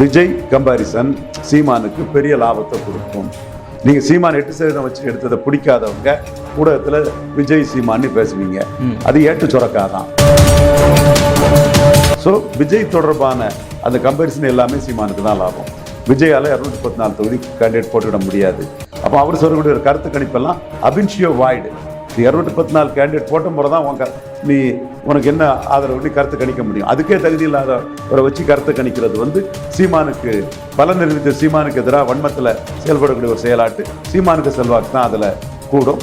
Vijay comparison சீமானுக்கு பெரிய லாபத்தை கொடுக்கும். நீங்க சீமான் எட்டு சதவீதம் வச்சு எடுத்ததை பிடிக்காதவங்க ஊடகத்துல விஜய் சீமான்னு பேசுவீங்க. அது ஏட்டு சுரக்காதான். ஸோ விஜய் தொடர்பான அந்த கம்பேரிசன் எல்லாமே சீமானுக்கு தான் லாபம். விஜயால இரநூத்தி முப்பத்தி நாலு தொகுதி கேண்டிடேட் போட்டுவிட முடியாது. அப்போ அவர் சொல்லக்கூடிய ஒரு கருத்து கணிப்பெல்லாம் அபின்ஷியோ வாய்டு. இரநூத்தி பத்து நாலு கேண்டிடேட் போட்ட முறை தான் உங்க நீ உனக்கு என்ன ஆதரவு? நீ கருத்து கணிக்க முடியும். அதுக்கே தகுதி இல்லாத ஒரு வச்சு கருத்து கணிக்கிறது வந்து சீமானுக்கு பல நிறுவித்த சீமானுக்கு எதிராக வன்மத்தில் செயல்படக்கூடிய ஒரு செயலாட்டு. சீமானுக்கு செல்வாக்கு தான் அதில் கூடும்.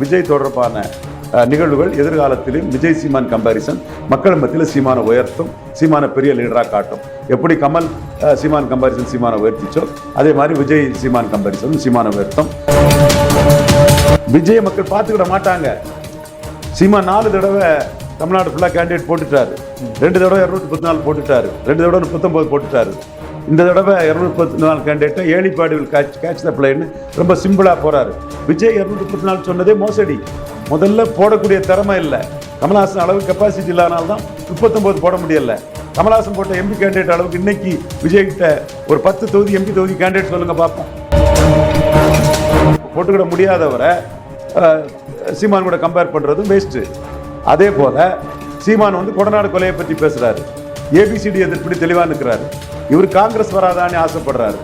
விஜய் தொடர்பான நிகழ்வுகள் எதிர்காலத்திலும் விஜய் சீமான் கம்பாரிசன் மக்கள் மத்தியில் சீமானை உயர்த்தும் சீமான பெரிய லீடராக காட்டும். எப்படி கமல் சீமான் கம்பாரிசன் சீமானை உயர்த்திச்சோ அதே மாதிரி விஜய் சீமான் கம்பாரிசன் சீமான உயர்த்தும். விஜய மக்கள் பார்த்துக்கிட மாட்டாங்க. சீமா நாலு தடவை தமிழ்நாடு ஃபுல்லாக கேண்டிடேட் போட்டுட்டாரு. ரெண்டு தடவை இரநூத்தி பத்து நாலு போட்டுட்டாரு. ரெண்டு தடவை முப்பத்தொம்போது போட்டுட்டாரு. இந்த தடவை இரநூத்தி பத்து நாலு கேண்டிடேட்டை ஏழிப்பாடிவில் கேட்ச் கேட்ச் த பிளேன்னு ரொம்ப சிம்பிளாக போகிறாரு விஜய் இரநூத்தி முப்பத்தி நாலு சொன்னதே மோசடி. முதல்ல போடக்கூடிய திறமை இல்லை. கமல்ஹாசன் அளவு கெப்பாசிட்டி இல்லாதனால முப்பத்தொம்போது போட முடியல. கமல்ஹாசன் போட்ட எம்பி கேண்டிடேட் அளவுக்கு இன்னைக்கு விஜய்கிட்ட ஒரு பத்து தொகுதி எம்பி தொகுதி கேண்டிடேட் சொல்லுங்க பார்ப்போம். போட்டுக்கிட முடியாதவரை சீமான் கூட கம்பேர் பண்ணுறதும் வேஸ்ட்டு அதே போல சீமான் வந்து கொடநாடு கொலையை பற்றி பேசுகிறாரு ஏபிசிடி எதிர்ப்படி தெளிவாக நிற்கிறாரு இவர் காங்கிரஸ் வராதான்னு ஆசைப்படுறாரு.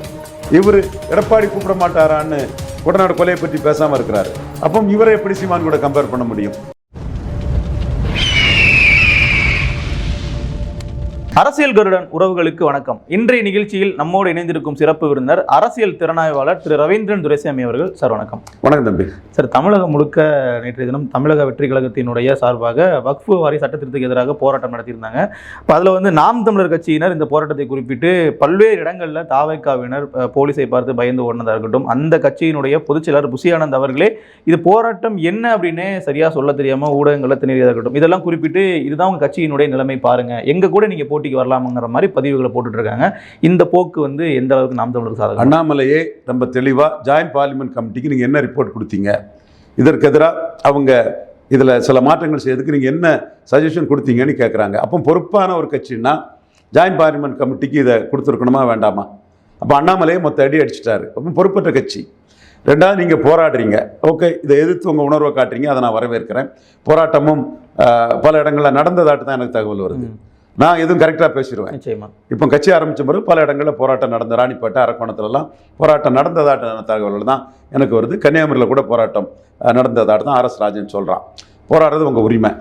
இவர் எடப்பாடி கூப்பிட மாட்டாரான்னு கொடநாடு கொலையை பற்றி பேசாமல் இருக்கிறாரு. அப்போ இவரை எப்படி சீமான் கூட கம்பேர் பண்ண முடியும்? அரசியல் கருடன் உறவுகளுக்கு வணக்கம். இன்றைய நிகழ்ச்சியில் நம்மோடு இணைந்திருக்கும் சிறப்பு விருந்தினர் அரசியல் திறனாய்வாளர் திரு ரவீந்திரன் துரைசாமி அவர்கள். சார் வணக்கம். வணக்கம் தம்பி. சார் தமிழகம் முழுக்க நேற்றைய தினம் தமிழக வெற்றி கழகத்தினுடைய சார்பாக வக்ஃபு வாரி சட்ட திருத்தத்துக்கு எதிராக போராட்டம் நடத்தியிருந்தாங்க. இப்போ அதில் வந்து நாம் தமிழர் கட்சியினர் இந்த போராட்டத்தை குறிப்பிட்டு பல்வேறு இடங்களில் தாவைக்காவினர் போலீஸை பார்த்து பயந்து ஓடினதாக இருக்கட்டும் அந்த கட்சியினுடைய பொதுச் செயலாளர் புசியானந்த் அவர்களே இது போராட்டம் என்ன அப்படின்னே சரியா சொல்ல தெரியாம ஊடகங்களில் திணறியதாக இருக்கட்டும் இதெல்லாம் குறிப்பிட்டு இதுதான் உங்க கட்சியினுடைய நிலைமை பாருங்க. எங்க கூட நீங்க போட்டிக்கு வரலாமுங்கிற மாதிரி பதிவுகளை போட்டுட்டு இருக்காங்க இந்த போக்கு வந்து எந்த அளவுக்கு நாம் தமிழருக்கு சாதகம்? அண்ணாமலையே ரொம்ப தெளிவாக ஜாயின்ட் பார்லிமெண்ட் கமிட்டிக்கு நீங்கள் என்ன ரிப்போர்ட் கொடுத்தீங்க? இதற்கு எதிராக அவங்க இதில் சில மாற்றங்கள் செய்யறதுக்கு நீங்கள் என்ன சஜஷன் கொடுத்தீங்கன்னு கேட்குறாங்க அப்போ பொறுப்பான ஒரு கட்சின்னா ஜாயின்ட் பார்லிமெண்ட் கமிட்டிக்கு இதை கொடுத்துருக்கணுமா வேண்டாமா? அப்போ அண்ணாமலையே மொத்த அடி அடிச்சிட்டாரு. அப்போ பொறுப்பற்ற கட்சி. ரெண்டாவது நீங்கள் போராடுறீங்க. ஓகே இதை எதிர்த்து உங்கள் உணர்வை காட்டுறீங்க. அதை நான் வரவேற்கிறேன். போராட்டமும் பல இடங்களில் நடந்ததாட்டு தான் எனக்கு தகவல் வருது. நான் எதுவும் கரெக்டாக பேசிடுவேன். நிச்சயமா. இப்போ கட்சி ஆரம்பித்த பிறகு பல இடங்களில் போராட்டம் நடந்த ராணிப்பேட்டை அரக்கோணத்துலலாம் போராட்டம் நடந்ததாட்ட தகவல்கள் தான் எனக்கு வருது. கன்னியாகுமரியில் கூட போராட்டம் நடந்ததாட்டு தான் ஆர்எஸ் ராஜன் சொல்கிறான் போராடுறது உங்கள் உரிமை.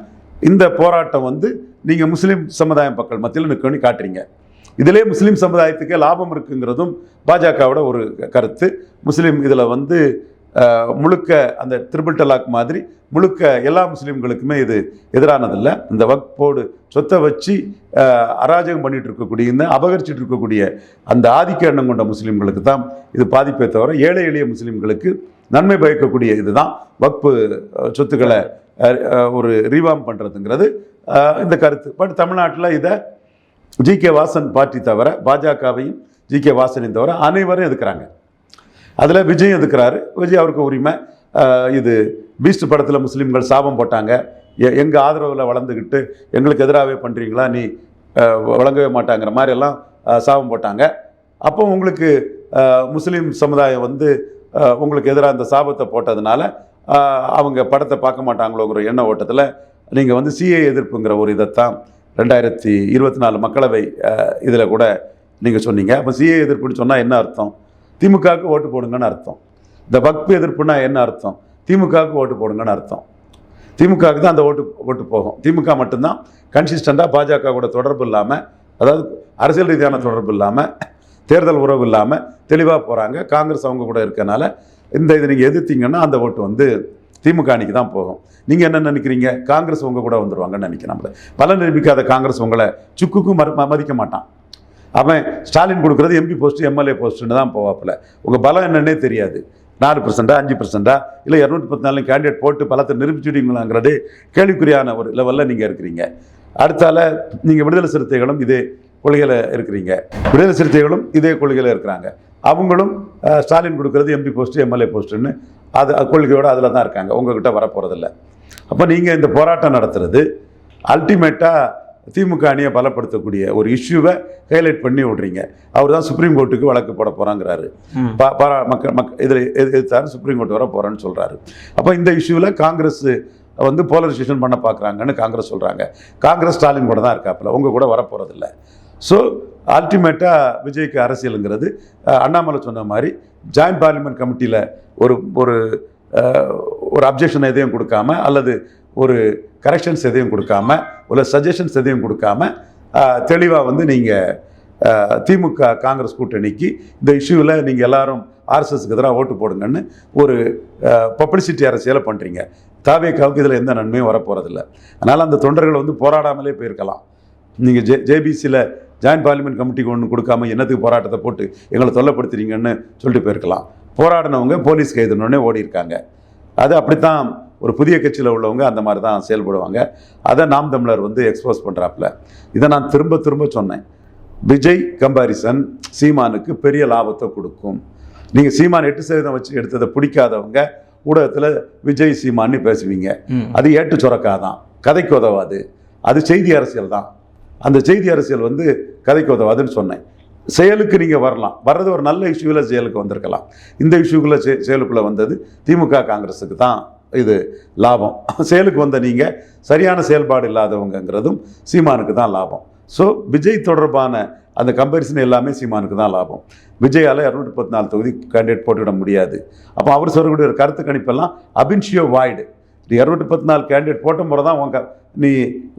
இந்த போராட்டம் வந்து நீங்கள் முஸ்லீம் சமுதாய மக்கள் மத்தியில் நிற்கணும்னு காட்டுறீங்க. இதிலே முஸ்லீம் சமுதாயத்துக்கே லாபம் இருக்குங்கிறதும் பாஜகவோட ஒரு கருத்து. முஸ்லீம் இதில் வந்து முழுக்க அந்த த்ரிபிள் டலாக் மாதிரி முழுக்க எல்லா முஸ்லீம்களுக்குமே இது எதிரானதில்லை. இந்த வக்போடு சொத்தை வச்சு அராஜகம் பண்ணிட்டு இருக்கக்கூடிய இந்த அபகரிச்சிட்டு இருக்கக்கூடிய அந்த ஆதிக்க எண்ணம் கொண்ட முஸ்லீம்களுக்கு தான் இது பாதிப்பே தவிர ஏழை எளிய முஸ்லீம்களுக்கு நன்மை பயக்கக்கூடிய இதுதான் வக்பு சொத்துக்களை ஒரு ரீவாம் பண்ணுறதுங்கிறது இந்த கருத்து. பட் தமிழ்நாட்டில் இதை ஜி கே வாசன் பார்ட்டி தவிர பாஜகவையும் ஜி கே வாசனையும் தவிர அனைவரும் எதுக்குறாங்க அதில் விஜய் எதுக்கிறாரு? விஜய் அவருக்கு உரிமை. இது பீஸ்ட் படத்தில் முஸ்லீம்கள் சாபம் போட்டாங்க. எ- ஆதரவில் வளர்ந்துக்கிட்டு எங்களுக்கு எதிராகவே பண்ணுறீங்களா நீ வழங்கவே மாட்டாங்கிற மாதிரியெல்லாம் சாபம் போட்டாங்க. அப்போ உங்களுக்கு முஸ்லீம் சமுதாயம் வந்து உங்களுக்கு எதிராக அந்த சாபத்தை போட்டதுனால அவங்க படத்தை பார்க்க மாட்டாங்களோங்கிற எண்ண ஓட்டத்தில் நீங்கள் வந்து சிஏ எதிர்ப்புங்கிற ஒரு இதைத்தான் ரெண்டாயிரத்தி இருபத்தி நாலு மக்களவை இதில் கூட நீங்கள் சொன்னீங்க. அப்போ சிஏ எதிர்ப்புன்னு சொன்னால் என்ன அர்த்தம்? திமுகவுக்கு ஓட்டு போடுங்கன்னு அர்த்தம். இந்த வக்பு எதிர்ப்புனா என்ன அர்த்தம்? திமுகவுக்கு ஓட்டு போடுங்கன்னு அர்த்தம். திமுகவுக்கு தான் அந்த ஓட்டு ஓட்டு போகும். திமுக மட்டும்தான் கன்சிஸ்டண்டாக பாஜக கூட தொடர்பு இல்லாமல் அதாவது அரசியல் ரீதியான தொடர்பு இல்லாமல் தேர்தல் உறவு இல்லாமல் தெளிவாக போகிறாங்க காங்கிரஸ் அவங்க கூட இருக்கனால இந்த இதை நீங்கள் எதிர்த்தீங்கன்னா அந்த ஓட்டு வந்து திமுக அணிக்கு தான் போகும். நீங்கள் என்ன நினைக்கிறீங்க? காங்கிரஸ் உங்கள் கூட வந்துடுவாங்கன்னு நினைக்கிறேன் நம்மளை பல நிரூபிக்காத காங்கிரஸ் உங்களை சுக்குக்கும் மறு மதிக்க மாட்டான். அவன் ஸ்டாலின் கொடுக்குறது எம்பி போஸ்ட்டு எம்எல்ஏ போஸ்ட்டுன்னு தான் போவாப்புல. உங்கள் பலம் என்னன்னே தெரியாது. நாலு பர்சண்டா அஞ்சு பர்சண்டா இல்லை இரநூத்தி பத்து நாலு கேண்டிடேட் போட்டு பலத்தை நிரூபிச்சுடுவீங்களாங்கிறது கேள்விக்குறியான ஒரு லெவலில் நீங்கள் இருக்கிறீங்க. அடுத்தால நீங்கள் விடுதலை சிறுத்தைகளும் இதே கொள்கையில் இருக்கிறீங்க. விடுதலை சிறுத்தைகளும் இதே கொள்கையில் இருக்கிறாங்க. அவங்களும் ஸ்டாலின் கொடுக்குறது எம்பி போஸ்ட்டு எம்எல்ஏ போஸ்ட்டுன்னு அது கொள்கையோடு அதில் தான் இருக்காங்க. உங்ககிட்ட வரப்போகிறதில்ல அப்போ நீங்கள் இந்த போராட்டம் நடத்துறது திமுக அணியை பலப்படுத்தக்கூடிய ஒரு இஷ்யூவை ஹைலைட் பண்ணி விடுறீங்க. அவர் தான் சுப்ரீம் கோர்ட்டுக்கு வழக்கு போட போகிறாங்கிறாரு மக்கள் மக் இதில் எதிர்த்தாரு சுப்ரீம் கோர்ட் வர போகிறேன்னு சொல்கிறாரு அப்போ இந்த இஷ்யூவில் காங்கிரஸ் வந்து போலரைசேஷன் பண்ண பார்க்குறாங்கன்னு காங்கிரஸ் சொல்கிறாங்க காங்கிரஸ் ஸ்டாலின் கூட தான் இருக்காப்புல உங்கள் கூட வர போகிறதில்ல ஸோ அல்டிமேட்டாக விஜய்க்கு அரசியலுங்கிறது அண்ணாமலை சொன்ன மாதிரி ஜாயின்ட் பார்லிமெண்ட் கமிட்டியில் ஒரு ஒரு ஒரு அப்ஜெக்ஷன் எதையும் கொடுக்காம அல்லது ஒரு கரெக்ஷன்ஸ் எதையும் கொடுக்காம ஒரு சஜஷன்ஸ் எதையும் கொடுக்காம தெளிவாக வந்து நீங்கள் திமுக காங்கிரஸ் கூட்டணிக்கு இந்த இஷ்யூவில் நீங்கள் எல்லாரும் ஆர்எஸ்எஸ்க்கு எதிராக ஓட்டு போடுங்கன்னு ஒரு பப்ளிசிட்டி அரசியலை பண்ணுறீங்க தாவேக்காவுக்கு இதில் எந்த நன்மையும் வரப்போகிறதில்ல அதனால் அந்த தொண்டர்கள் வந்து போராடாமலே போயிருக்கலாம். நீங்கள் ஜே ஜேபிசியில் ஜாயின்ட் பார்லிமெண்ட் கமிட்டிக்கு ஒன்று கொடுக்காம என்னத்துக்கு போராட்டத்தை போட்டு எங்களை தொல்லைப்படுத்துறீங்கன்னு சொல்லிட்டு போயிருக்கலாம். போராடினவங்க போலீஸ் கைதுனோடனே ஓடி இருக்காங்க அது அப்படித்தான் ஒரு புதிய கட்சியில் உள்ளவங்க அந்த மாதிரி தான் செயல்படுவாங்க. அதை நாம் தமிழர் வந்து எக்ஸ்போஸ் பண்ணுறாப்புல இதை நான் திரும்ப திரும்ப சொன்னேன். விஜய் கம்பாரிசன் சீமானுக்கு பெரிய லாபத்தை கொடுக்கும். நீங்கள் சீமான் எட்டு சதவீதம் வச்சு எடுத்ததை பிடிக்காதவங்க ஊடகத்தில் விஜய் சீமான்னு பேசுவீங்க. அது ஏட்டு சுரக்காதான். கதைக்கு உதவாது. அது செய்தி அரசியல் தான். அந்த செய்தி அரசியல் வந்து கதைக்கு உதவாதுன்னு சொன்னேன். செயலுக்கு நீங்கள் வரலாம். வர்றது ஒரு நல்ல இஷ்யூவில் செயலுக்கு வந்திருக்கலாம். இந்த இஷ்யூக்குள்ளே செயலுக்குள்ளே வந்தது திமுக காங்கிரஸுக்கு தான். இது லாபம். செயலுக்கு வந்த நீங்கள் சரியான செயல்பாடு இல்லாதவங்கங்கிறதும் சீமானுக்கு தான் லாபம். ஸோ விஜய் தொடர்பான அந்த கம்பேரிசன் எல்லாமே சீமானுக்கு தான் லாபம். விஜயால் இரநூத்தி முப்பத்தி நாலு தொகுதி கேண்டிடேட் போட்டுவிட முடியாது. அப்போ அவர் சொல்லக்கூடிய ஒரு கருத்து கணிப்பெல்லாம் அபின்ஷியோ வாய்டு. இரநூத்தி பத்து நாலு கேண்டிடேட் போட்ட முறை தான் உங்க நீ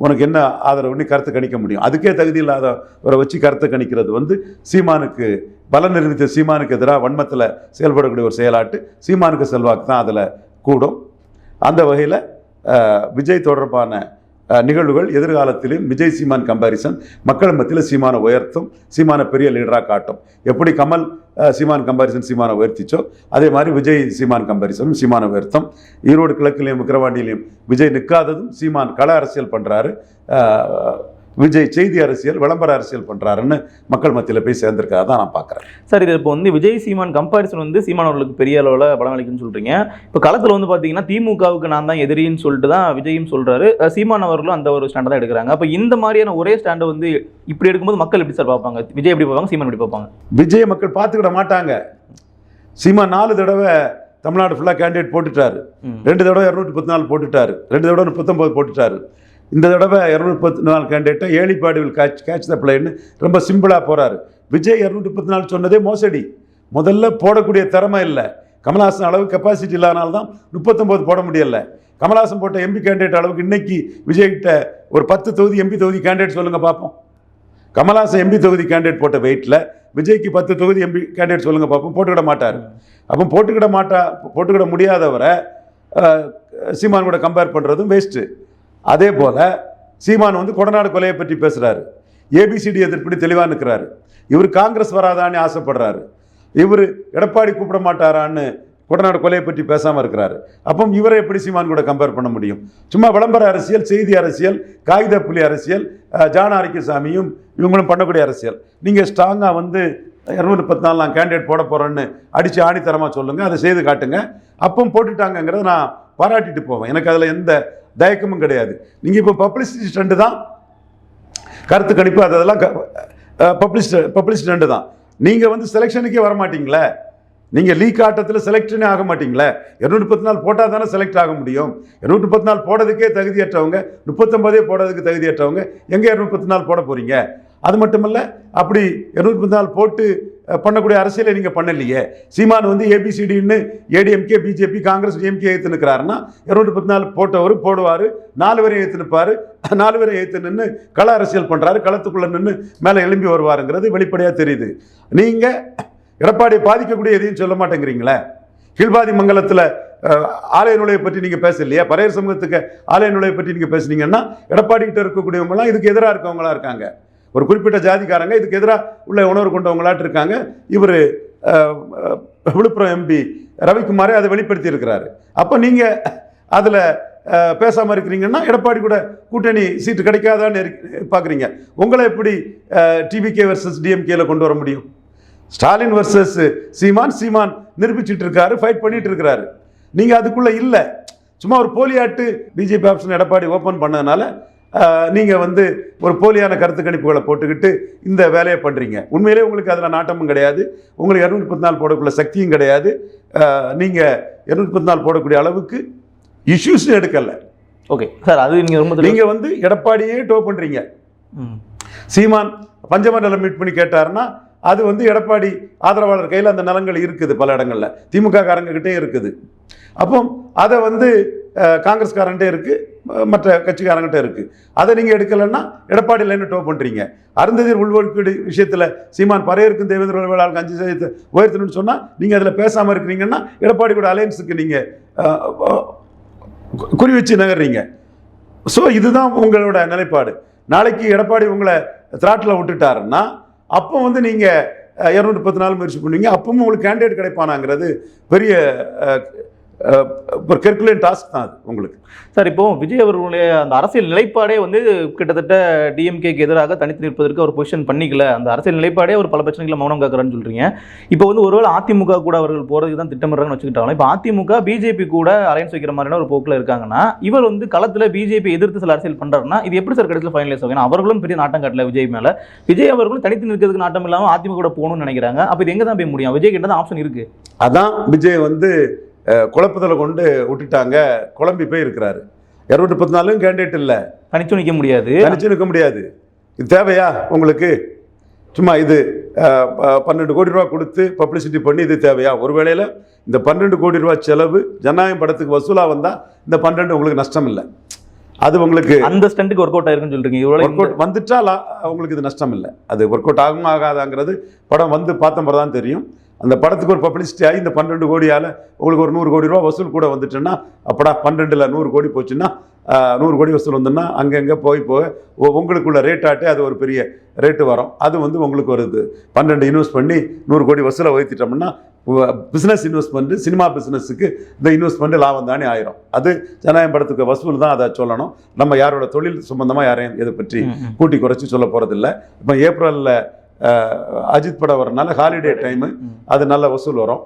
உனக்கு என்ன ஆதரவு நீ கருத்து கணிக்க முடியும். அதுக்கே தகுதி இல்லாதவரை வச்சு கருத்து கணிக்கிறது வந்து சீமானுக்கு பல நிரூபித்த சீமானுக்கு எதிராக வன்மத்தில் செயல்படக்கூடிய ஒரு செயலாட்டு சீமானுக்கு செல்வாக்கு தான் அதில் கூடும். அந்த வகையில் விஜய் தொடர்பான நிகழ்வுகள் எதிர்காலத்திலும் விஜய் சீமான் கம்பாரிசன் மக்கள் மத்தியில் சீமானை உயர்த்தும் சீமானை பெரிய லீடராக காட்டும். எப்படி கமல் சீமான் கம்பாரிசன் சீமானை உயர்த்திச்சோ அதே மாதிரி விஜய் சீமான் கம்பாரிசனும் சீமானை உயர்த்தும். ஈரோடு கிழக்கிலையும் விக்கிரவாண்டியிலையும் விஜய் நிற்காததும் சீமான் கள அரசியல் பண்ணுறாரு விஜய் செய்தி அரசியல் விளம்பர அரசியல் பண்ணுறாருன்னு மக்கள் மத்தியில் போய் சேர்ந்திருக்காத தான் நான் பார்க்குறேன். சார் இது இப்போ வந்து விஜய் சீமான் கம்பாரிசன் வந்து சீமான் அவர்களுக்கு பெரிய அளவில் பலம் சொல்றீங்க. இப்போ களத்தில் வந்து பார்த்தீங்கன்னா திமுகவுக்கு நான் தான் எதிரின்னு சொல்லிட்டு தான் விஜயும் சொல்றாரு. அஹ் சீமான் அவர்களும் அந்த ஒரு ஸ்டாண்டை தான் எடுக்கிறாங்க. அப்போ இந்த மாதிரியான ஒரே ஸ்டாண்டை வந்து இப்படி எடுக்கும்போது மக்கள் எப்படி சார் பார்ப்பாங்க? விஜய் எப்படி பார்ப்பாங்க? சீமான் எப்படி பார்ப்பாங்க? விஜய் மக்கள் பார்த்துக்கிட மாட்டாங்க. சீமா நாலு தடவை தமிழ்நாடு ஃபுல்லாக கேண்டிடேட் போட்டுட்டாரு. ரெண்டு தடவை இரநூத்தி பத்து நாலு போட்டுட்டாரு. ரெண்டு தடவை முப்பத்தொம்பது போட்டுட்டாரு. இந்த தடவை இரநூத்தி முப்பத்தி நாலு கேண்டிடேட்டை ஏழிப்பாடுவில் கேட்ச் கேட்ச் த பிளேன்னு ரொம்ப சிம்பிளாக போகிறாரு விஜய் இரநூத்தி முப்பத்தி நாலு சொன்னதே மோசடி. முதல்ல போடக்கூடிய திறமை இல்லை. கமல்ஹாசன் அளவு கெப்பாசிட்டி இல்லாதனால தான் முப்பத்தொம்போது போட முடியலை. கமல்ஹாசன் போட்ட எம்பி கேண்டிடேட் அளவுக்கு இன்னைக்கு விஜய்கிட்ட ஒரு பத்து தொகுதி எம்பி தொகுதி கேண்டிடேட் சொல்லுங்கள் பார்ப்போம் கமல்ஹாசன் எம்பி தொகுதி கேண்டிடேட் போட்ட வெயிட்டில் விஜய்க்கு பத்து தொகுதி எம்பி கேண்டிடேட் சொல்லுங்கள் பார்ப்போம் போட்டுக்கிட மாட்டார். அப்போ போட்டுக்கிட மாட்டா போட்டுக்கிட முடியாதவரை சீமான் கூட கம்பேர் பண்ணுறதும் வேஸ்ட்டு அதே போல் சீமான் வந்து கொடநாடு கொலையை பற்றி பேசுகிறாரு ஏபிசிடி எதிர்ப்படி தெளிவாக நிற்கிறாரு இவர் காங்கிரஸ் வராதான்னு ஆசைப்படுறாரு. இவர் எடப்பாடி கூப்பிட மாட்டாரான்னு கொடநாடு கொலையை பற்றி பேசாமல் இருக்கிறாரு. அப்போ இவரை எப்படி சீமான் கூட கம்பேர் பண்ண முடியும்? சும்மா விளம்பர அரசியல் செய்தி அரசியல் காகித புலி அரசியல் அஹ், சாமியும் இவங்களும் பண்ணக்கூடிய அரசியல். நீங்கள் ஸ்ட்ராங்காக வந்து இரநூறு பத்து நாள் நான் கேண்டிடேட் போட போகிறேன்னு அடித்து ஆணித்தரமாக சொல்லுங்கள் அதை செய்து காட்டுங்க. அப்போ போட்டுட்டாங்கங்கிறத நான் பாராட்டிட்டு போவேன். எனக்கு அதில் எந்த தயக்கமும் கிடையாது. நீங்கள் இப்போ பப்ளிசிட்டி ஸ்டண்டு தான். கருத்து கணிப்பு அது அதெல்லாம் பப்ளிஷ் பப்ளிஷ் ஸ்டண்டு தான். நீங்கள் வந்து செலெக்ஷனுக்கே வர மாட்டீங்களே நீங்கள் லீக் ஆட்டத்தில் செலெக்ஷனே ஆக மாட்டீங்களே. இரநூத்தி பத்து நாள் போட்டால் தானே செலக்ட் ஆக முடியும். இரநூத்தி பத்து நாள் போடுறதுக்கே தகுதியற்றவங்க முப்பத்தொம்பதே போடுறதுக்கு தகுதியற்றவங்க எங்கே இரநூத்தி பத்து நாள் போட போகிறீங்க அது மட்டுமல்ல அப்படி இரநூத்தி பத்து நாள் போட்டு பண்ணக்கூடிய அரசியலை நீங்கள் பண்ணலையே. சீமான் வந்து ஏபிசிடின்னு ஏடிஎம்கே பிஜேபி காங்கிரஸ் டிஎம்கே ஏற்றுனுக்கிறாருன்னா இரநூத்தி பத்து நாள் போட்டவர் போடுவார் நாலு பேரும் ஏற்றுனுப்பார் நாலு பேரை ஏற்று நின்று கள அரசியல் பண்ணுறாரு களத்துக்குள்ளே நின்று மேலே எழும்பி வருவாருங்கிறது வெளிப்படையாக தெரியுது. நீங்கள் எடப்பாடியை பாதிக்கக்கூடிய எதையும் சொல்ல மாட்டேங்கிறீங்களே? கீழ்பாதி மங்கலத்தில் ஆலய நுழையை பற்றி நீங்கள் பேசலையா? பரையர் சமூகத்துக்கு ஆலய நுழையை பற்றி நீங்கள் பேசுனீங்கன்னா எடப்பாடி கிட்ட இருக்கக்கூடியவங்களாம் இதுக்கு எதிராக இருக்கவங்களா இருக்காங்க. ஒரு குறிப்பிட்ட ஜாதிக்காரங்க இதுக்கு எதிராக உள்ள உணர்வு கொண்டவங்களாட்டு இருக்காங்க. இவர் விழுப்புரம் எம்பி ரவிக்குமாரே அதை வெளிப்படுத்தி இருக்கிறாரு. அப்போ நீங்கள் அதில் பேசாமல் இருக்கிறீங்கன்னா எடப்பாடி கூட கூட்டணி சீட்டு கிடைக்காதான்னு பார்க்குறீங்க உங்களை எப்படி டிவிகே வர்சஸ் டிஎம்கேல கொண்டு வர முடியும்? ஸ்டாலின் வர்சஸ் சீமான் சீமான் நிரூபிச்சுட்டு இருக்காரு ஃபைட் பண்ணிட்டு இருக்கிறாரு. நீங்கள் அதுக்குள்ளே இல்லை. சும்மா ஒரு போலியாட்டு பிஜேபி ஆப்ஷன் எடப்பாடி ஓப்பன் பண்ணதுனால நீங்கள் வந்து ஒரு போலியான கருத்து கணிப்புகளை போட்டுக்கிட்டு இந்த வேலையை பண்ணுறீங்க உண்மையிலே உங்களுக்கு அதில் நாட்டமும் கிடையாது. உங்களுக்கு இரநூத்தி பத்து நாள் போடக்குள்ள சக்தியும் கிடையாது. நீங்கள் இரநூத்தி பத்து நாள் போடக்கூடிய அளவுக்கு இஷ்யூஸும் எடுக்கல. ஓகே சார் அது நீங்க ரொம்ப நீங்கள் வந்து எடப்பாடியே டோ பண்ணுறீங்க. சீமான் பஞ்சமண்டலம் மீட் பண்ணி கேட்டாருன்னா அது வந்து எடப்பாடி ஆதரவாளர் கையில் அந்த நிலங்கள் இருக்குது பல இடங்கள்ல. திமுக காரங்ககிட்டே இருக்குது. அப்போ அதை வந்து காங்கிரஸ்காரன்ட்டே இருக்கு. அஹ், மற்ற கட்சிக்காரங்கிட்ட இருக்குது அதை நீங்கள் எடுக்கலைன்னா எடப்பாடி லைன் டோ பண்ணுறீங்க அருந்ததிர் உள்ஒதுக்கீடு விஷயத்தில் சீமான் பறையருக்கும் தேவேந்திர வேளாளுக்கு அஞ்சு சதவீதத்தை உயர்த்தணும்னு சொன்னால் நீங்கள் அதில் பேசாமல் இருக்கிறீங்கன்னா எடப்பாடி கூட அலையன்ஸுக்கு நீங்கள் குறிவச்சு குறி வச்சு நகர்றீங்க. ஸோ இதுதான் உங்களோட நிலைப்பாடு. நாளைக்கு எடப்பாடி உங்களை திராட்டில் விட்டுட்டாருன்னா அப்போ வந்து நீங்கள் இரநூத்தி பத்து நாள் முயற்சி பண்ணுவீங்க. அப்பவும் உங்களுக்கு கேண்டிடேட் கிடைப்பானாங்கிறது பெரிய ஒரு கெர்குலேன் டாஸ்க் தான் அது உங்களுக்கு. சார் இப்போ விஜய் அவர்களுடைய அந்த அரசியல் நிலைப்பாடே வந்து கிட்டத்தட்ட டிஎம்கேக்கு எதிராக தனித்து நிற்பதற்கு அவர் பொசிஷன் பண்ணிக்கல. அந்த அரசியல் நிலைப்பாடே ஒரு பல பிரச்சனைகளை மௌனம் காக்குறான்னு சொல்றீங்க. இப்போ வந்து ஒருவேளை அதிமுக கூட அவர்கள் போறதுக்கு தான் திட்டமிடுறாங்கன்னு வச்சுக்கிட்டாலும் இப்போ அதிமுக பிஜேபி கூட அலைன்ஸ் வைக்கிற மாதிரியான ஒரு போக்கில் இருக்காங்கன்னா இவர் வந்து களத்தில் பிஜேபி எதிர்த்து சில அரசியல் பண்றாருன்னா இது எப்படி சார் கடைசியில் ஃபைனலைஸ் ஆகும்? அவர்களும் பெரிய நாட்டம் காட்டல விஜய் மேல. விஜய் அவர்களும் தனித்து நிற்கிறதுக்கு நாட்டம் இல்லாமல் அதிமுக கூட போகணும்னு நினைக்கிறாங்க. அப்போ இது எங்க தான் போய் முடியும்? விஜய் கிட்ட தான் ஆப்ஷன் இருக்கு. அதான் விஜய் வந்து குழப்பத்துல கொண்டு விட்டுட்டாங்க. குழம்பி போய் இருக்கிறாரு இரநூத்தி பத்து நாளும் கேண்டிடேட் இல்லை. தனிச்சு நிற்க முடியாது. தனிச்சு நிற்க முடியாது. இது தேவையா உங்களுக்கு? சும்மா இது பன்னெண்டு கோடி ரூபா கொடுத்து பப்ளிசிட்டி பண்ணி இது தேவையா? ஒரு வேளையில் இந்த பன்னெண்டு கோடி ரூபா செலவு ஜனநாயகம் படத்துக்கு வசூலாக வந்தால் இந்த பன்னெண்டு உங்களுக்கு நஷ்டம் இல்லை. அது உங்களுக்கு அந்த ஸ்டண்ட்டுக்கு ஒர்க் அவுட் ஆயிருக்குன்னு சொல்றீங்க. ஒர்க் அவுட் வந்துட்டா லா- உங்களுக்கு இது நஷ்டம் இல்லை. அது ஒர்க் அவுட் ஆகுமா ஆகாதாங்கிறது படம் வந்து பார்த்த தான் தெரியும். அந்த படத்துக்கு ஒரு பப்ளிசிட்டி ஆகி இந்த பன்னெண்டு கோடியால் உங்களுக்கு ஒரு நூறு கோடி ரூபா வசூல் கூட வந்துட்டுன்னா அப்படா பன்னெண்டில் நூறு கோடி போச்சுன்னா நூறு கோடி வசூல் வந்துன்னா அங்கங்கே போய் போக உங்களுக்குள்ள ரேட் ஆட்டே அது ஒரு பெரிய ரேட்டு வரும். அது வந்து உங்களுக்கு ஒரு இது. பன்னெண்டு இன்வெஸ்ட் பண்ணி நூறு கோடி வசூலை உயர்த்திட்டோம்னா பிஸ்னஸ் இன்வெஸ்ட்மெண்ட் சினிமா பிஸ்னஸுக்கு இந்த இன்வெஸ்ட்மெண்ட் லாபம் தானே ஆயிரும். அது ஜனநாயகம் படத்துக்கு வசூல் தான் அதை சொல்லணும். நம்ம யாரோட தொழில் சம்பந்தமாக யாரையும் இதை பற்றி. கூட்டி குறைச்சி சொல்ல போகிறதில்ல இப்போ ஏப்ரலில் அஜித் படம் வரனால ஹாலிடே டைமு. அது நல்ல வசூல் வரும்.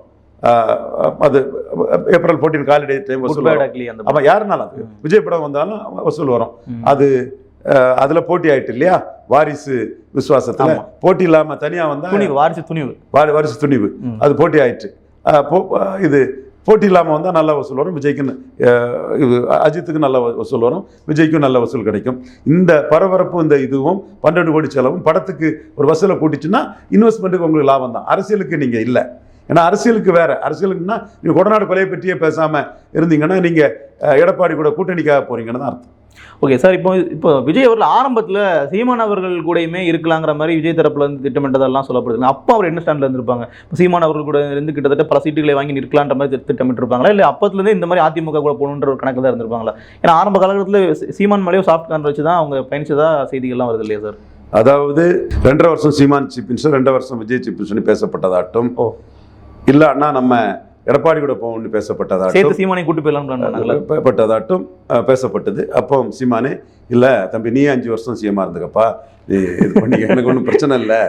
அது ஏப்ரல் ஃபோர்டீன் ஹாலிடே டைம் வசூல் வரும். அப்போ யாருனாலும் அது. விஜய் படம் வந்தாலும் வசூல் வரும். அது அதில் போட்டி ஆயிட்டு இல்லையா? வாரிசு விசுவாசத்தில். போட்டி இல்லாமல் தனியாக வந்தால் துணிவு வாரிசு துணிவு. வாரி வாரிசு துணிவு. அது போட்டி ஆயிட்டு. இது போட்டி இல்லாமல் வந்தால் நல்ல வசூல் வரும். விஜய்க்கு இது அஜித்துக்கு நல்ல வசூல் வரும். விஜய்க்கும் நல்ல வசூல் கிடைக்கும். இந்த பரபரப்பு இந்த இதுவும் பன்னெண்டு கோடி செலவும் படத்துக்கு ஒரு வசூலை கூட்டிச்சுன்னா இன்வெஸ்ட்மெண்ட்டுக்கு உங்களுக்கு லாபம் தான். அரசியலுக்கு நீங்கள் இல்லை. ஏன்னா அரசியலுக்கு வேற. அரசியலுக்குன்னா நீங்கள் கொடநாடு கொலையை பற்றியே பேசாமல் இருந்தீங்கன்னா நீங்கள் எடப்பாடி கூட கூட்டணிக்காக போறீங்கன்னு தான் அர்த்தம். ஓகே சார் இப்போ இப்போ விஜய் அவர்கள் ஆரம்பத்தில் சீமான் அவர்கள் கூடயுமே இருக்கலாங்கிற மாதிரி விஜய் தரப்புல இருந்து திட்டமிட்டதெல்லாம் சொல்லப்படுதுங்க அப்போ அவர் என்ன ஸ்டாண்டில் இருந்திருப்பாங்க? இப்போ சீமான் அவர்கள் கூட இருந்து கிட்டத்தட்ட பல சீட்டுகளை வாங்கி நிற்கலான்ற மாதிரி திட்ட- திட்டமிட்டிருப்பாங்களா? இல்லை அப்பத்துலேருந்து இந்த மாதிரி அதிமுக கூட போகணுன்ற ஒரு கணக்கு தான் இருந்திருப்பாங்களா? ஏன்னா ஆரம்ப காலகட்டத்தில் சீமான் மேலேயும் சாஃப்ட் கார்னர் வச்சு தான் அவங்க பயணிச்சதா செய்திகள்லாம் வருது இல்லையா சார்? அதாவது ரெண்டரை வருஷம் சீமான் சீஃப் மினிஸ்டர் ரெண்டரை வருஷம் விஜய் சீஃப் மினிஸ்டர் பேசப்பட்டதாட்டும். ஓ. இல்ல அண்ணா நம்ம எடப்பாடி கூட போகணும்னு பேசப்பட்டதாட்டும். சேர்த்து சீமானை கூட்டு போயிடலாம்னு பே- பட்டதாட்டும் பேசப்பட்டது. அப்போ சீமானே இல்ல தம்பி நீ அஞ்சு வருஷம் சிஎம்மா இருந்துக்கப்பா. நீ இது பண்ணி எனக்கு ஒன்றும் பிரச்சனை இல்லை.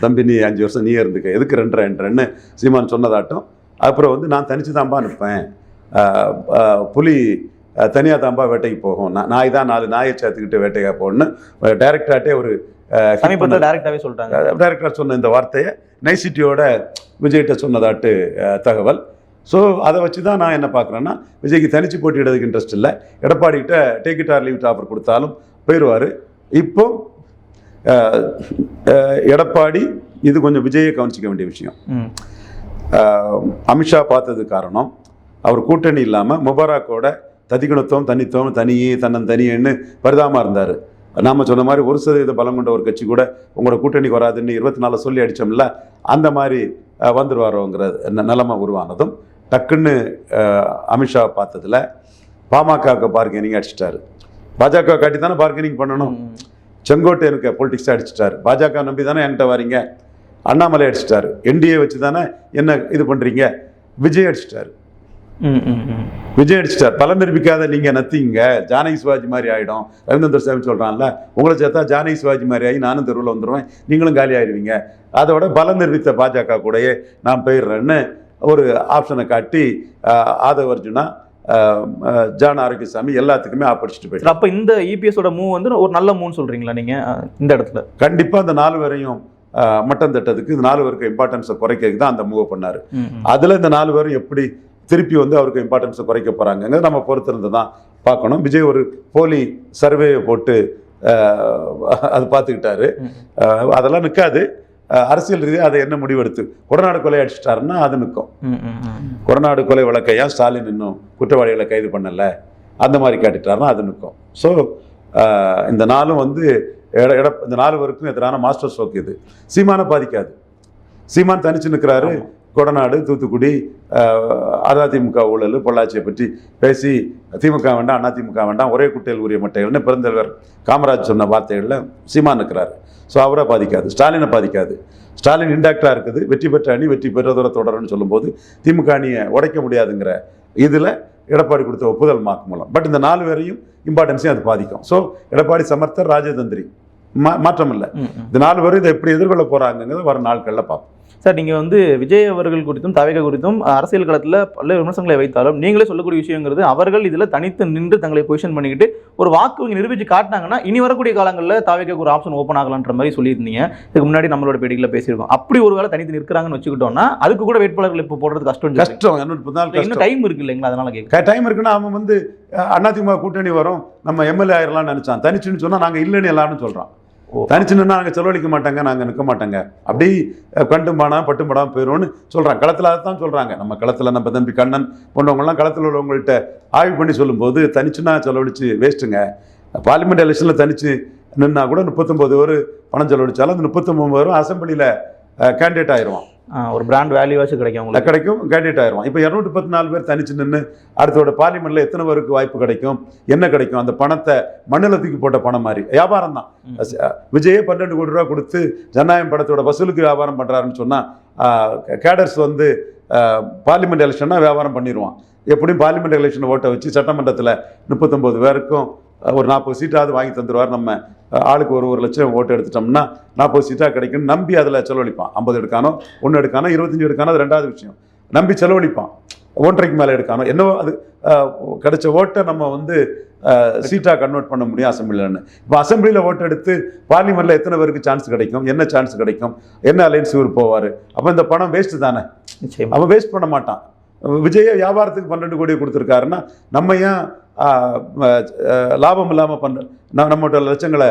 தம்பி நீ அஞ்சு வருஷம் நீயே இருந்துக்க. எதுக்கு ரெண்டரை ரெண்டுன்னு சீமான் சொன்னதாட்டும். அப்புறம் வந்து நான் தனிச்சு தான்பா நிற்பேன். புலி அஹ், தனியா தான்பா வேட்டைக்கு போகும். நான் நாய் தான் நாலு நாயை சேர்த்துக்கிட்டு வேட்டைக்கா போகணும்னு டைரக்டாட்டே ஒரு சமீபத்தில் டேரெக்டாகவே சொல்லிட்டாங்க டைரக்டர் சொன்ன இந்த வார்த்தையை நைசிட்டியோட விஜய்கிட்ட சொன்னதாட்டு தகவல். ஸோ அதை வச்சு தான் நான் என்ன பார்க்குறேன்னா விஜய்க்கு தனிச்சு போட்டியிடுறதுக்கு இன்ட்ரெஸ்ட் இல்லை. எடப்பாடி கிட்ட take it or leave it offer கொடுத்தாலும் போயிடுவார். இப்போ எடப்பாடி இது கொஞ்சம் விஜயை கவனிச்சிக்க வேண்டிய விஷயம். அமித்ஷா பார்த்தது காரணம் அவர் கூட்டணி இல்லாமல் முபாரக்கோட ததிகுணத்துவம் தனித்துவம் தனியே தன்னன் தனியன்னு பரிதாபமாக இருந்தார். நாம் சொன்ன மாதிரி ஒரு சதவீத பலம் கொண்ட ஒரு கட்சி கூட உங்களோட கூட்டணிக்கு வராதுன்னு இருபத்தி நாலு சொல்லி அடித்தோம்ல அந்த மாதிரி அஹ், நிலமை நிலைமை உருவானதும் டக்குன்னு அமித்ஷா பார்த்ததுல பாமகவுக்கு பார்கெனிங் அடிச்சிட்டாரு. பாஜக காட்டி தானே பார்கெனிங் பண்ணணும். ம். செங்கோட்டையனுக்கு பொலிட்டிக்ஸ் அடிச்சிட்டாரு. பாஜக நம்பி தானே என்கிட்ட வரீங்க அண்ணாமலை அடிச்சிட்டாரு. என்டிஏ வச்சு தானே என்ன இது பண்ணுறீங்க விஜய் அடிச்சிட்டாரு. விஜய் அடிச்சிட்டார். பலம் நிரூபிக்காத நீங்க நத்திங்க. ஜானகி சிவாஜி மாதிரி ஆயிடும். ரவீந்திர சாமி சொல்றான்ல உங்களை சேர்த்தா ஜானகி சிவாஜி மாதிரி ஆகி நானும் தெருவில் வந்துடுவேன் நீங்களும் காலி ஆயிடுவீங்க அதோட பலம் நிரூபித்த பாஜக கூடயே நான் போயிடுறேன்னு ஒரு ஆப்ஷனை காட்டி ஆதவ அர்ஜுனா ஜான் ஆரோக்கியசாமி எல்லாத்துக்குமே ஆப்படிச்சுட்டு போயிட்டார். அப்ப இந்த இபிஎஸோட மூவ் வந்து ஒரு நல்ல மூவ்னு சொல்றீங்களா நீங்க இந்த இடத்துல? கண்டிப்பாக அந்த நாலு பேரையும் மட்டம் தட்டதுக்கு இந்த நாலு பேருக்கு இம்பார்ட்டன்ஸை குறைக்கிறதுக்கு தான் அந்த மூவ் பண்ணார். அதில் இந்த நாலு பேரும் எப்படி திருப்பி வந்து அவருக்கு இம்பார்ட்டன்ஸை குறைக்க போகிறாங்கிறது நம்ம பொறுத்திருந்து தான் பார்க்கணும். விஜய் ஒரு போலி சர்வேயை போட்டு அது பார்த்துக்கிட்டாரு. அதெல்லாம் நிற்காது அரசியல் ரீதியாக அதை என்ன முடிவெடுத்து கொடநாடு கொலை அடிச்சிட்டாருன்னா அது நிற்கும். கொடநாடு கொலை வழக்கை ஏன் ஸ்டாலின் இன்னும் குற்றவாளிகளை கைது பண்ணல? அந்த மாதிரி காட்டிட்டாருன்னா அது நிற்கும் ஸோ இந்த நாளும் வந்து எட எட இந்த நாலு பேருக்கும் எதிரான மாஸ்டர் ஸ்ட்ரோக் இது. சீமானை பாதிக்காது. சீமான் தனிச்சு நிற்கிறாரு. கொடநாடு தூத்துக்குடி அதிமுக ஊழல் பொள்ளாச்சியை பற்றி பேசி திமுக வேண்டாம் அதிமுக வேண்டாம் ஒரே குட்டையில் உரிய மட்டைகள்னு பெருந்தலைவர் காமராஜ் சொன்ன வார்த்தைகளில் சீமான் இருக்கிறாரு ஸோ அவரை பாதிக்காது ஸ்டாலினை பாதிக்காது. ஸ்டாலின் இன்டாக்டாக இருக்குது வெற்றி பெற்ற அணி வெற்றி பெற்ற தூர தொடரும்னு சொல்லும்போது திமுக அணியை உடைக்க முடியாதுங்கிற இதில் எடப்பாடி கொடுத்த ஒப்புதல் மார்க் மூலம். பட் இந்த நாலு பேரையும் இம்பார்ட்டன்ஸையும் அது பாதிக்கும். ஸோ எடப்பாடி சமர்த்தர் ராஜதந்திரி மா மாற்றம் இல்லை. இந்த நாலு பேரும் இதை எப்படி எதிர்கொள்ள போகிறாங்கிறத வர நாட்களில் பார்ப்போம். சார் நீங்க வந்து விஜய் அவர்கள் குறித்தும் தவேக குறித்தும் அரசியல் களத்துல பல விமர்சனங்களை வைத்தாலும் நீங்களே சொல்லக்கூடிய விஷயங்கிறது அவர்கள் இதுல தனித்து நின்று தங்களை பொசிஷன் பண்ணிக்கிட்டு ஒரு வாக்கு வங்கி நிரூபிச்சு காட்டினாங்கன்னா இனி வரக்கூடிய காலங்களில் தாவேக்கு ஒரு ஆப்ஷன் ஓப்பன் ஆகலான்ற மாதிரி சொல்லியிருந்தீங்க. இதுக்கு முன்னாடி நம்மளோட பேட்டிகளில் பேசியிருக்கோம். அப்படி ஒரு வேளை தனித்து நிற்கிறாங்கன்னு வச்சுக்கிட்டோம்னா அதுக்கு கூட வேட்பாளர்கள் இப்போ போடுறது கஷ்டம். கஷ்டம். இன்னும் டைம் இருக்கு இல்லைங்களா? அதனால கேட்க டைம் இருக்குன்னா அவன் வந்து அதிமுக கூட்டணி வரும். நம்ம எம்எல்ஏ ஆயிரலாம்னு நினைச்சான். தனிச்சுன்னு சொன்னா நாங்க இல்லைன்னு எல்லாரும் சொல்றோம் ஓ. தனிச்சுன்னா நாங்க செலவழிக்க மாட்டாங்க நாங்கள் நிற்க மாட்டாங்க. அப்படி அஹ், கண்டும் பானா பட்டும் படாம போயிடும்னு சொல்றாங்க. களத்துல அதைத்தான் சொல்கிறாங்க நம்ம களத்தில் நம்ம தம்பி கண்ணன் போன்றவங்களாம் களத்தில் உள்ளவங்கள்ட்ட ஆய்வு பண்ணி சொல்லும்போது தனிச்சுன்னா செலவழித்து வேஸ்ட்டுங்க பார்லிமெண்ட் எலெக்ஷனில் தனிச்சு நின்னா கூட முப்பத்தொம்போது பேர் பணம் செலவழித்தாலும் அந்த முப்பத்தொன்பது பேரும் அசம்பிளியில் கேண்டிடேட் ஆயிடுவான் ஒரு பிராண்ட் வேல்யூவாச்சும் கிடைக்கும் உங்களுக்கு. கிடைக்கும் கேண்டிடேட் ஆயிரும். இப்போ இரநூத்தி பத்து நாலு பேர் தனிச்சு நின்று அடுத்தோட பார்லிமெண்ட்ல எத்தனை பேருக்கு வாய்ப்பு கிடைக்கும் என்ன கிடைக்கும் அந்த பணத்தை மண்ணில் தூக்கி போட்ட பணம் மாதிரி. வியாபாரம் தான். விஜயே பன்னெண்டு கோடி ரூபா கொடுத்து ஜனநாயகம் படத்தோட வசூலுக்கு வியாபாரம் பண்றாருன்னு சொன்னா கேடர்ஸ் வந்து பார்லிமெண்ட் எலெக்ஷன்னா வியாபாரம் பண்ணிடுவான் எப்படியும் பார்லிமெண்ட் எலெக்ஷன் ஓட்டை வச்சு சட்டமன்றத்தில் முப்பத்தொம்போது பேருக்கும் ஒரு நாற்பது சீட்டாவது வாங்கி தந்துடுவார் நம்ம ஆளுக்கு ஒரு ஒரு லட்சம் ஓட்டு எடுத்துட்டோம்னா நாற்பது சீட்டாக கிடைக்கும்னு நம்பி அதில் செலவழிப்பான். ஐம்பது எடுக்கானோ ஒன்று எடுக்கானோ இருபத்தஞ்சு எடுக்கானோ அது ரெண்டாவது விஷயம். நம்பி செலவழிப்பான். ஒன்றரைக்கு மேலே எடுக்கானோ. என்னவோ அது கிடைச்ச ஓட்டை நம்ம வந்து சீட்டாக கன்வெர்ட் பண்ண முடியும் அசம்பிளிலன்னு. இப்போ அசம்பிளியில் ஓட்டு எடுத்து பார்லிமெண்ட்டில் எத்தனை பேருக்கு சான்ஸ் கிடைக்கும்? என்ன சான்ஸ் கிடைக்கும்? என்ன அலைன்ஸ் இவர் போவார்? அப்போ இந்த பணம் வேஸ்ட்டு தானே? அவன் வேஸ்ட் பண்ண மாட்டான். விஜய வியாபாரத்துக்கு பன்னெண்டு கோடி கொடுத்துருக்காருன்னா நம்ம ஏன் லாபம் இல்லாமல் பண்ண நம்ம நம்மகிட்ட லட்சங்களை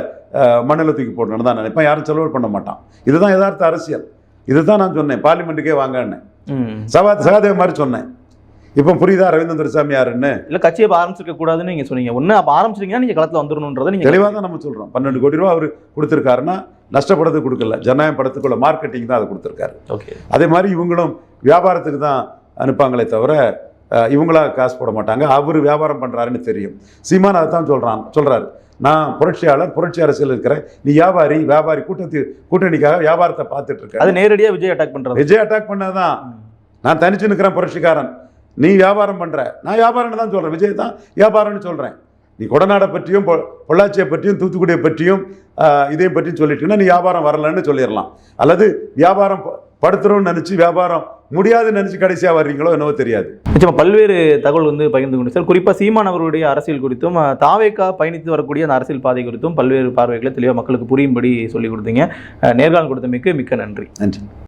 மண்ணில் தூக்கி போடணும்னு தான் நினைப்பேன். யாரும் செலவு பண்ண மாட்டான். இதுதான் யதார்த்த அரசியல். இதுதான் நான் சொன்னேன். பார்லிமெண்ட்டுக்கே வாங்கன்னு. சகா சகாதேவ மாதிரி சொன்னேன். இப்போ புரியுதா ரவீந்திர சாமி யாருன்னு இல்ல கட்சியை இப்ப ஆரம்பிச்சிருக்க கூடாதுன்னு நீங்க சொன்னீங்க. ஒண்ணு அப்ப ஆரம்பிச்சிட்டீங்கன்னா நீங்க களத்துல வந்துடணுன்றதை நீங்க தெளிவாக தான் நம்ம சொல்கிறோம் பன்னெண்டு கோடி ரூபா அவர் கொடுத்துருக்காருன்னா நஷ்டப்படுறதுக்கு கொடுக்கல. ஜனநாயகம் படத்துக்குள்ள மார்க்கெட்டிங் தான் அதை கொடுத்துருக்காரு. ஓகே. அதே மாதிரி இவங்களும் வியாபாரத்துக்கு தான் அனுப்பாங்களே தவிர இவங்களா காசு போட மாட்டாங்க. அவர் வியாபாரம் பண்ணுறாருன்னு தெரியும். சீமான் அதை தான் சொல்கிறான் சொல்கிறாரு நான் புரட்சியாளர் புரட்சி அரசியல் இருக்கிறேன். நீ வியாபாரி வியாபாரி கூட்டத்து கூட்டணிக்காக வியாபாரத்தை பார்த்துட்டு இருக்க அது நேரடியா விஜய் அட்டாக் பண்றது. விஜய் அட்டாக் பண்ணதான். நான் தனிச்சு நிற்கிறேன் புரட்சிக்காரன். நீ வியாபாரம் பண்ற. நான் வியாபாரம்னு தான் சொல்றேன். விஜய் தான் வியாபாரம்னு சொல்றேன். நீ கொடநாடை பற்றியும் பொ- பொள்ளாச்சியை பற்றியும் தூத்துக்குடியை பற்றியும் இதையும் பற்றியும் சொல்லிட்டீங்கன்னா நீ வியாபாரம் வரலன்னு சொல்லிடலாம். அல்லது வியாபாரம் படுத்துறோம்னு நினைச்சு வியாபாரம் முடியாதுன்னு நினைச்சு கடைசியா வர்றீங்களோ என்னவோ தெரியாது. நிச்சயமா பல்வேறு தகவல் வந்து பகிர்ந்து கொண்டு சார் குறிப்பா சீமான் அவருடைய அரசியல் குறித்தும் தாவேக்கா பயணித்து வரக்கூடிய அந்த அரசியல் பாதை குறித்தும் பல்வேறு பார்வைகளை தெளிவாக மக்களுக்கு புரியும்படி சொல்லி கொடுத்தீங்க. நேர்காணல் கொடுத்தமைக்கு மிக்க நன்றி. நன்றி.